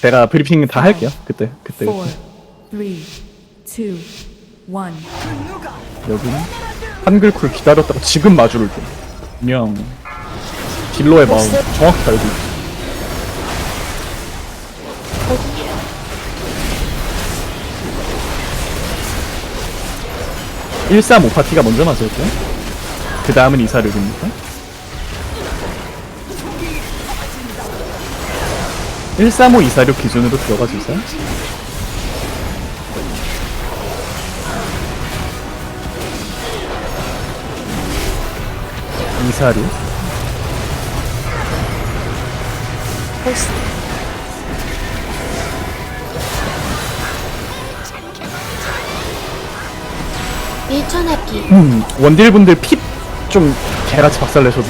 제가 브리핑 다 할게요. 그때 그때 four, three, two, one. 여기는 한글쿨 기다렸다가 지금 마주를 줘. 그냥 딜러의 마음 정확히 알고 있어. 135 파티가 먼저 맞을게요. 그 다음은 이사륙입니다. 135 이사륙 기준으로 들어가 주세요. 이사륙. 보스 1천 회기 음, 원딜분들 핍좀 개같이 박살내셔도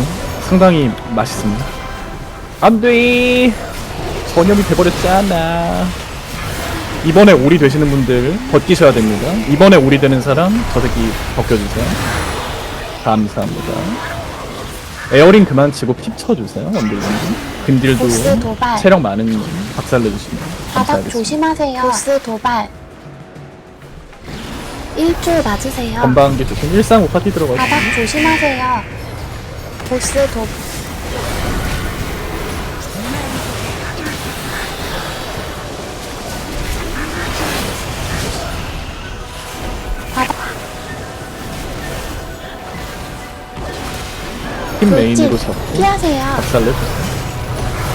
상당히 맛있습니다. 안 돼! 전염이 돼버렸잖아. 이번에 오리 되시는 분들 벗기셔야 됩니다. 이번에 오리 되는 사람 저 새끼 벗겨주세요. 감사합니다. 에어링 그만 치고 핍 쳐주세요, 원딜분들. 근딜도 보스 도발. 체력 많은 분 박살내주시면 바닥 감사하겠습니다. 조심하세요 보스 도발 1줄 맞으세요 건방기 조심. 135 파티 들어가죠. 바닥 조심하세요 보스 도 팀 메인으로 잡고 피하세요. 박살 내주세요.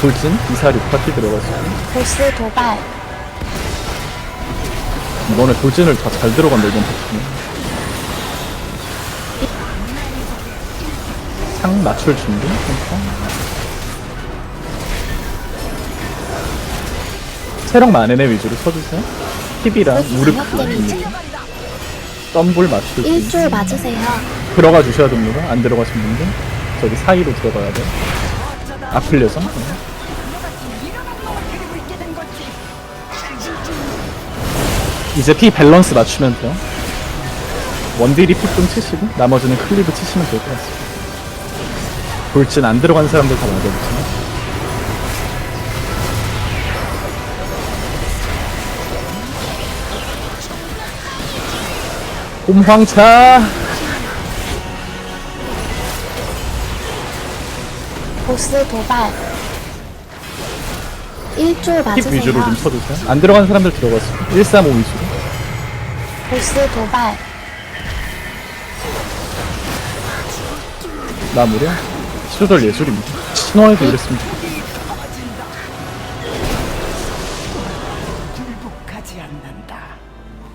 돌진 246 파티 들어가시고 보스 도발. 이번에 돌진을 다 잘 들어간다 이번 파티는. 상 맞출 준비? 체력 많은 애 위주로 쳐주세요. 힙이랑 보스 무릎 데미지 덤볼 맞추기 1줄 맞으세요. 들어가 주셔야 됩니다. 안 들어가신 분들 저기 사이로 들어가야 돼. 아플려서? 네. 이제 피 밸런스 맞추면 돼요. 원딜이 피좀 치시고 나머지는 클리브 치시면 될 것 같습니다. 돌진 안 들어간 사람들 다 맞아주세요. 곰황차 보스 도발. 1줄 힙 위주로 맞으세요. 좀 쳐주세요. 안 들어간 사람들 들어갔어요 135 위주로 보스 도발. 마무리. 시조절 예술입니다. 신화에도 굴복하지 않는다.